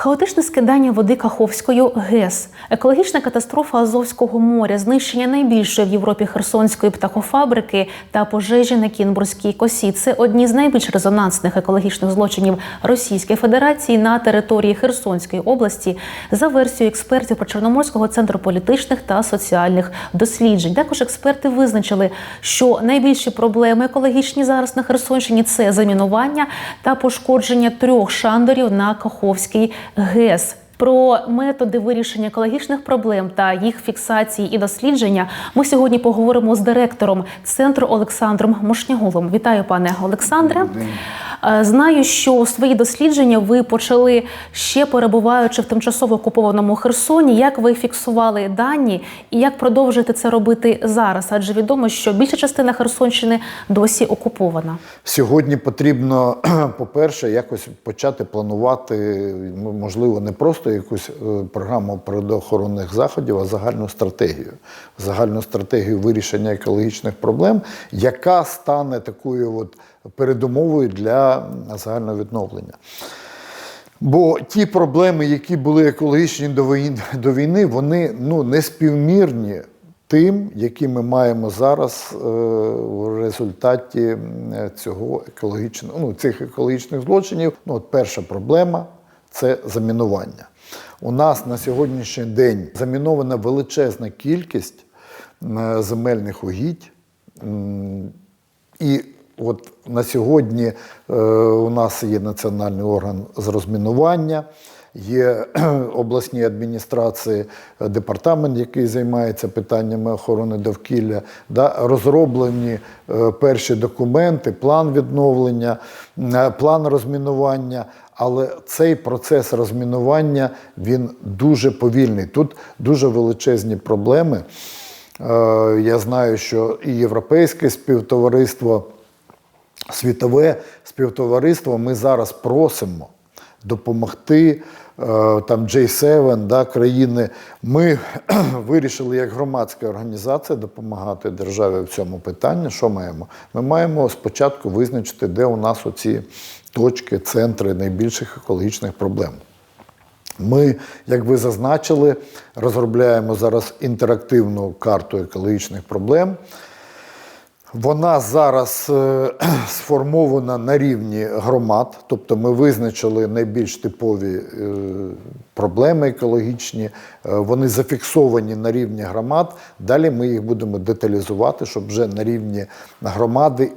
Хаотичне скидання води Каховською ГЕС, екологічна катастрофа Азовського моря, знищення найбільшої в Європі Херсонської птахофабрики та пожежі на Кінбурзькій косі. Це одні з найбільш резонансних екологічних злочинів Російської Федерації на території Херсонської області за версією експертів Причорноморського центру політичних та соціальних досліджень. Також експерти визначили, що найбільші проблеми екологічні зараз на Херсонщині це замінування та пошкодження трьох шандорів на Каховській ГЕС. Про методи вирішення екологічних проблем та їх фіксації і дослідження ми сьогодні поговоримо з директором центру Олександром Мошнягулом. Вітаю, пане Олександре. Е, Знаю, що свої дослідження ви почали ще перебуваючи в тимчасово окупованому Херсоні. Як ви фіксували дані і як продовжуєте це робити зараз? Адже відомо, що більша частина Херсонщини досі окупована. Сьогодні потрібно, по-перше, якось почати планувати, можливо, не просто якусь е, програму природоохоронних заходів, а загальну стратегію. Загальну стратегію вирішення екологічних проблем, яка стане такою от передумовою для загального відновлення. Бо ті проблеми, які були екологічні до війни, вони ну, не співмірні тим, які ми маємо зараз е, в результаті цього екологічного, ну, цих екологічних злочинів. Ну, от перша проблема це замінування. У нас на сьогоднішній день замінована величезна кількість земельних угідь. І от на сьогодні е, у нас є національний орган з розмінування, є обласні адміністрації, департамент, який займається питаннями охорони довкілля, да, розроблені е, перші документи, план відновлення, е, план розмінування. Але цей процес розмінування він дуже повільний. Тут дуже величезні проблеми. Я знаю, що і європейське співтовариство, світове співтовариство, ми зараз просимо допомогти е, там J7, да, країни. Ми вирішили як громадська організація допомагати державі в цьому питанні. Що маємо? Ми маємо спочатку визначити, де у нас оці точки, центри найбільших екологічних проблем. Ми, як ви зазначили, розробляємо зараз інтерактивну карту екологічних проблем. Вона зараз е, сформована на рівні громад, тобто ми визначили найбільш типові е, проблеми екологічні, е, вони зафіксовані на рівні громад. Далі ми їх будемо деталізувати, щоб вже на рівні громади,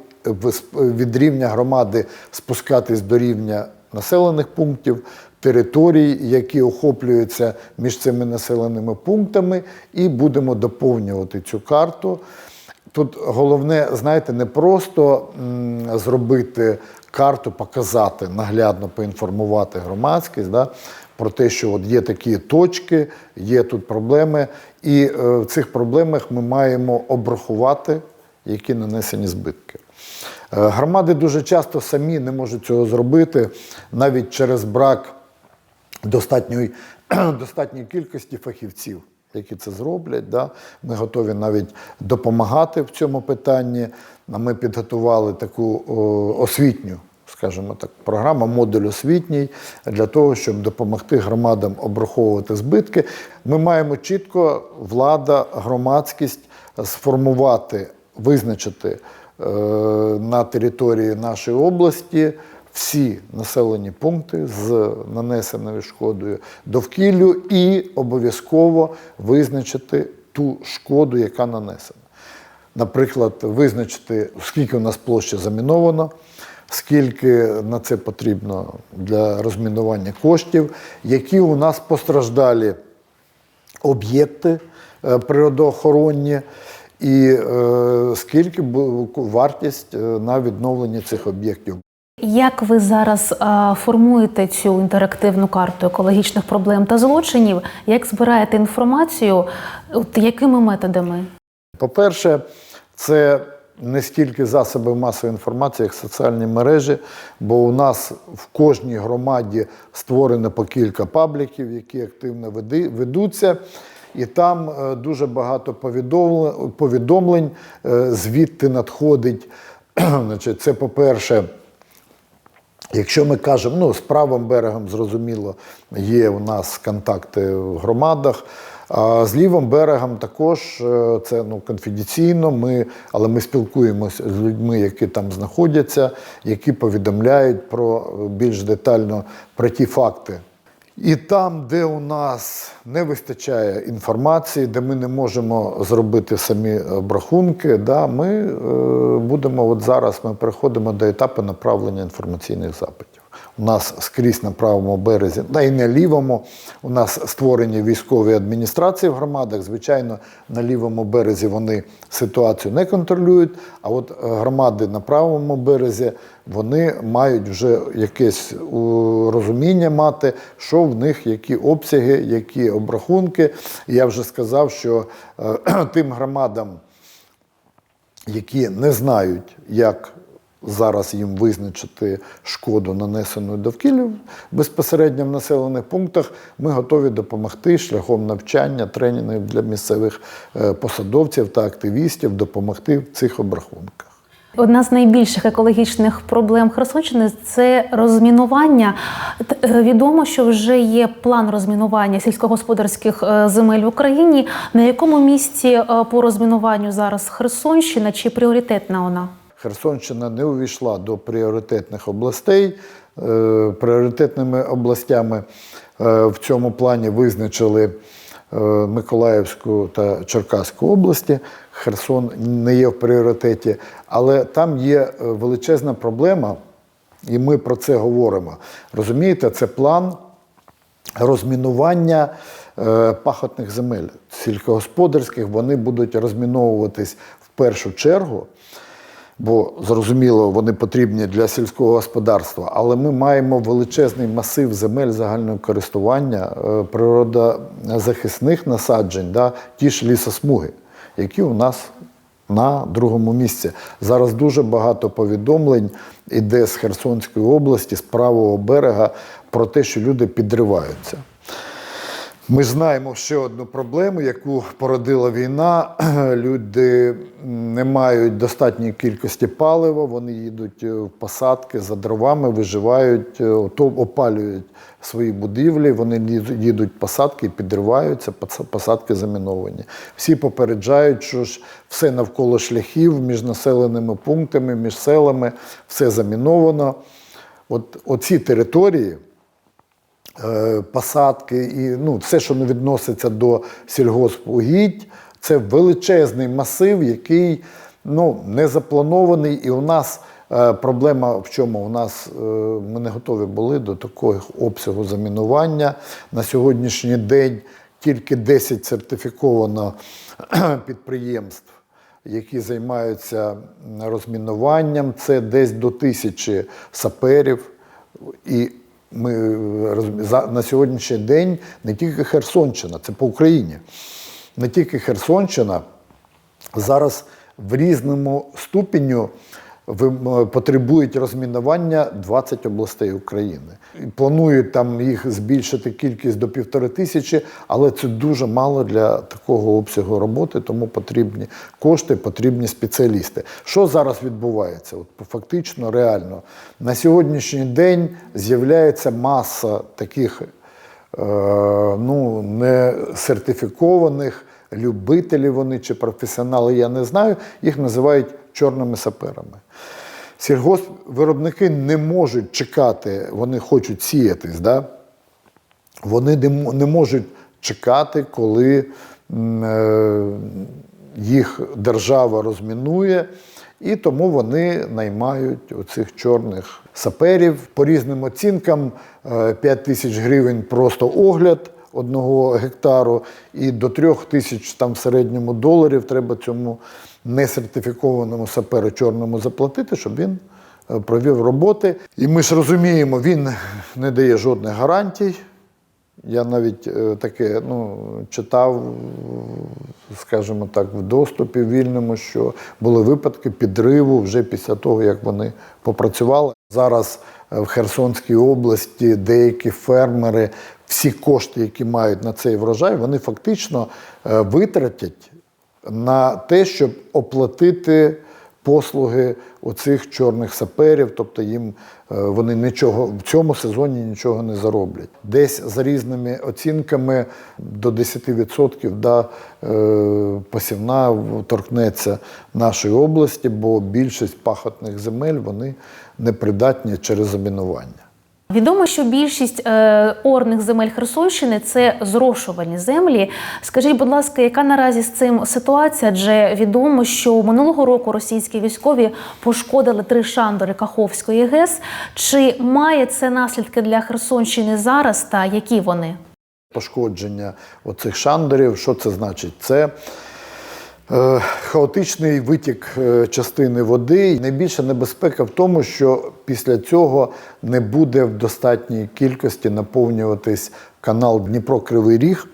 від рівня громади спускатись до рівня населених пунктів, територій, які охоплюються між цими населеними пунктами, і будемо доповнювати цю карту. Тут головне, знаєте, не просто м, зробити карту, показати, наглядно поінформувати громадськість да, про те, що от є такі точки, є тут проблеми, і е, в цих проблемах ми маємо обрахувати, які нанесені збитки. Е, Громади дуже часто самі не можуть цього зробити навіть через брак достатньої, достатньої кількості фахівців, які це зроблять. Да? Ми готові навіть допомагати в цьому питанні. Ми підготували таку освітню, скажімо так, програму, модуль освітній для того, щоб допомогти громадам обраховувати збитки. Ми маємо чітко влада, громадськість сформувати, визначити е, на території нашої області всі населені пункти з нанесеною шкодою довкіллю і обов'язково визначити ту шкоду, яка нанесена. Наприклад, визначити, скільки у нас площі заміновано, скільки на це потрібно для розмінування коштів, які у нас постраждалі об'єкти е, природоохоронні, і е, скільки вартість е, на відновлення цих об'єктів. Як ви зараз а, формуєте цю інтерактивну карту екологічних проблем та злочинів? Як збираєте інформацію? От якими методами? По-перше, це не стільки засоби масової інформації, як соціальні мережі, бо у нас в кожній громаді створено по кілька пабліків, які активно ведуться. І там е, дуже багато повідомлень, повідомлень е, звідти надходить. Значить, це, по-перше, Якщо ми кажемо, ну, з правим берегом, зрозуміло, є у нас контакти в громадах. А з лівим берегом також е, це ну, конфіденційно, ми, але ми спілкуємося з людьми, які там знаходяться, які повідомляють про е, більш детально про ті факти. І там, де у нас не вистачає інформації, де ми не можемо зробити самі обрахунки, да, ми е, будемо от зараз ми переходимо до етапу направлення інформаційних запитів. У нас скрізь на правому березі, та й на лівому. У нас створені військові адміністрації в громадах. Звичайно, на лівому березі вони ситуацію не контролюють. А от е, громади на правому березі вони мають вже якесь розуміння мати, що в них які обсяги, які обрахунки. Я вже сказав, що е, тим громадам, які не знають, як зараз їм визначити шкоду, нанесену довкіллю безпосередньо в населених пунктах, ми готові допомогти шляхом навчання, тренінгів для місцевих е, посадовців та активістів допомогти в цих обрахунках. Одна з найбільших екологічних проблем Херсонщини це розмінування. Е, Відомо, що вже є план розмінування сільськогосподарських е, земель в Україні. На якому місці по розмінуванню зараз Херсонщина чи пріоритетна вона? Херсонщина не увійшла до пріоритетних областей. Е, Пріоритетними областями е, в цьому плані визначили е, Миколаївську та Черкаську області. Херсон не є в пріоритеті, але там є величезна проблема, і ми про це говоримо. Розумієте, це план розмінування пахотних земель сільськогосподарських, вони будуть розміновуватись в першу чергу, бо зрозуміло, вони потрібні для сільського господарства. Але ми маємо величезний масив земель загального користування, е, природозахисних насаджень, да, ті ж лісосмуги, які у нас на другому місці. Зараз дуже багато повідомлень іде з Херсонської області, з правого берега про те, що люди підриваються. Ми знаємо ще одну проблему, яку породила війна. Люди не мають достатньої кількості палива, вони їдуть е, в посадки за дровами, виживають, е, опалюють свої будівлі, вони їдуть в посадки і підриваються, посадки заміновані. Всі попереджають, що ж все навколо шляхів між населеними пунктами, між селами, все заміновано. От оці території посадки і ну, все, що не відноситься до сільгоспугідь, це величезний масив, який ну, не запланований. І у нас е, проблема в чому? У нас е, ми не готові були до такого обсягу замінування. На сьогоднішній день тільки 10 сертифіковано підприємств. Які займаються розмінуванням, це десь до тисячі саперів. І ми на сьогоднішній день не тільки Херсонщина, це по Україні. Не тільки Херсонщина, зараз в різному ступеню потребують розмінування 20 областей України. І Планують там їх збільшити кількість до півтори тисячі, але це дуже мало для такого обсягу роботи, тому потрібні кошти, потрібні спеціалісти. Що зараз відбувається? От фактично, реально на сьогоднішній день з'являється маса таких е, ну, не сертифікованих любителів вони чи професіонали, я не знаю, їх називають чорними саперами. Сільгоспвиробники не можуть чекати, вони хочуть сіятись, да? вони не можуть чекати, коли е, їх держава розмінує, і тому вони наймають оцих чорних саперів. По різним оцінкам е, 5 тисяч гривень просто огляд одного гектару, і до 3 тисяч там в середньому доларів треба цьому несертифікованому саперу чорному заплатити, щоб він е, провів роботи. І ми ж розуміємо, він не дає жодних гарантій. Я навіть е, таке ну, читав, скажімо так, в доступі вільному, що були випадки підриву вже після того, як вони попрацювали. Зараз е, в Херсонській області деякі фермери всі кошти, які мають на цей врожай, вони фактично е, витратять на те, щоб оплатити послуги оцих чорних саперів, тобто їм е, вони нічого в цьому сезоні нічого не зароблять. Десь за різними оцінками до 10% да, е, посівна торкнеться нашої області, бо більшість пахотних земель вони непридатні через замінування. Відомо, що більшість е, орних земель Херсонщини це зрошувальні землі. Скажіть, будь ласка, яка наразі з цим ситуація? Адже відомо, що минулого року російські військові пошкодили три шандори Каховської ГЕС. Чи має це наслідки для Херсонщини зараз та які вони? пошкодження оцих шандерів. Що це значить? Це хаотичний витік е, частини води. Найбільша небезпека в тому, що після цього не буде в достатній кількості наповнюватись канал Дніпро-Кривий Ріг.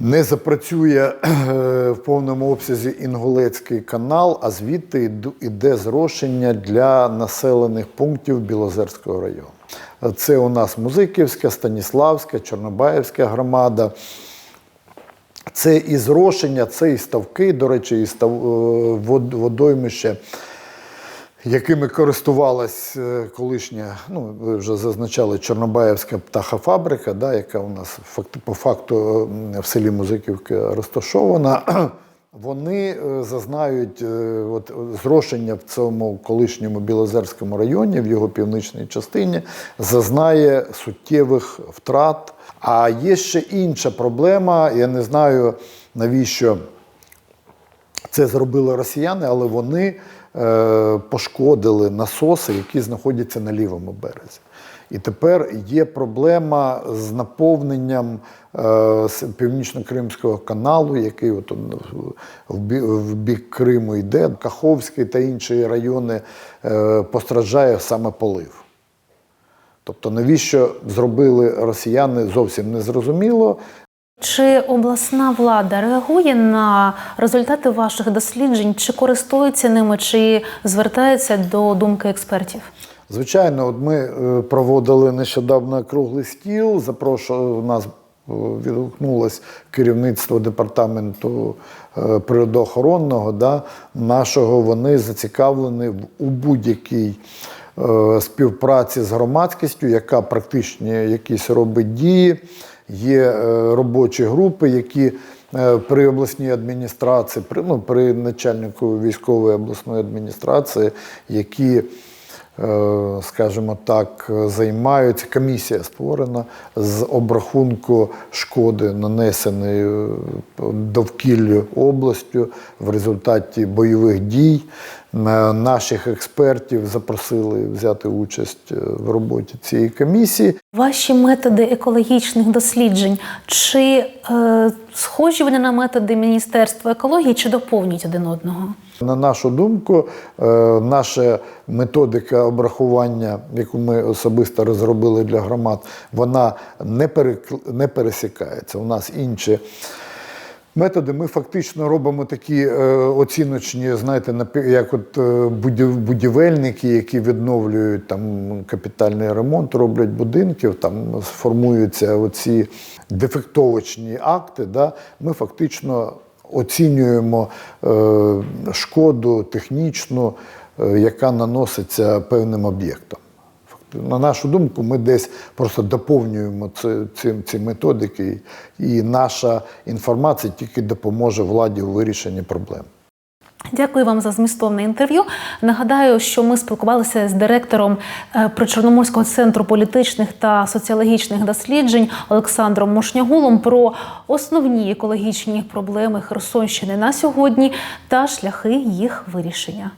Не запрацює е, в повному обсязі Інгулецький канал, а звідти йде зрошення для населених пунктів Білозерського району. Це у нас Музиківська, Станіславська, Чорнобаївська громада. Це і зрошення, це і ставки, до речі, і став, е, вод- водоймище, якими користувалась е, колишня, ну ви вже зазначали, Чорнобаївська птахофабрика, да, яка у нас по факту е, в селі Музиківка розташована. Вони зазнають от, зрошення в цьому колишньому Білозерському районі, в його північній частині, зазнає суттєвих втрат. А є ще інша проблема. Я не знаю, навіщо це зробили росіяни, але вони е, пошкодили насоси, які знаходяться на лівому березі. І тепер є проблема з наповненням е, північно-кримського каналу, який от, в, бі- в бік Криму йде. Каховський та інші райони е, постраждає саме полив. Тобто, навіщо зробили росіяни, зовсім не зрозуміло. Чи обласна влада реагує на результати ваших досліджень, чи користується ними, чи звертається до думки експертів? Звичайно, от ми е, проводили нещодавно круглий стіл. Запрошував нас е, відгукнулось керівництво департаменту е, природоохоронного да, нашого. Вони зацікавлені в- у будь-якій співпраці з громадськістю, яка практичні якісь робить дії. Є е, робочі групи, які е, при обласній адміністрації, при, ну, при начальнику військової обласної адміністрації, які е, скажімо так, займаються. Комісія створена з обрахунку шкоди, нанесеної е, довкіллю областю в результаті бойових дій. На- Наших експертів запросили взяти участь е, в роботі цієї комісії. Ваші методи екологічних досліджень чи е, схожі вони на методи Міністерства екології, чи доповнюють один одного? На нашу думку, е, наша методика обрахування, яку ми особисто розробили для громад, вона не, перекл- не пересікається. У нас інші методи. Ми фактично робимо такі е, оціночні, знаєте, як от е, будівельники, які відновлюють там капітальний ремонт, роблять будинків, там сформуються оці дефектовочні акти. Да? Ми фактично оцінюємо е, шкоду технічну, яка наноситься певним об'єктам. На нашу думку, ми десь просто доповнюємо ці, ці, ці методики, і наша інформація тільки допоможе владі у вирішенні проблем. Дякую вам за змістовне інтерв'ю. Нагадаю, що ми спілкувалися з директором е, Причорноморського центру політичних та соціологічних досліджень Олександром Мошнягулом про основні екологічні проблеми Херсонщини на сьогодні та шляхи їх вирішення.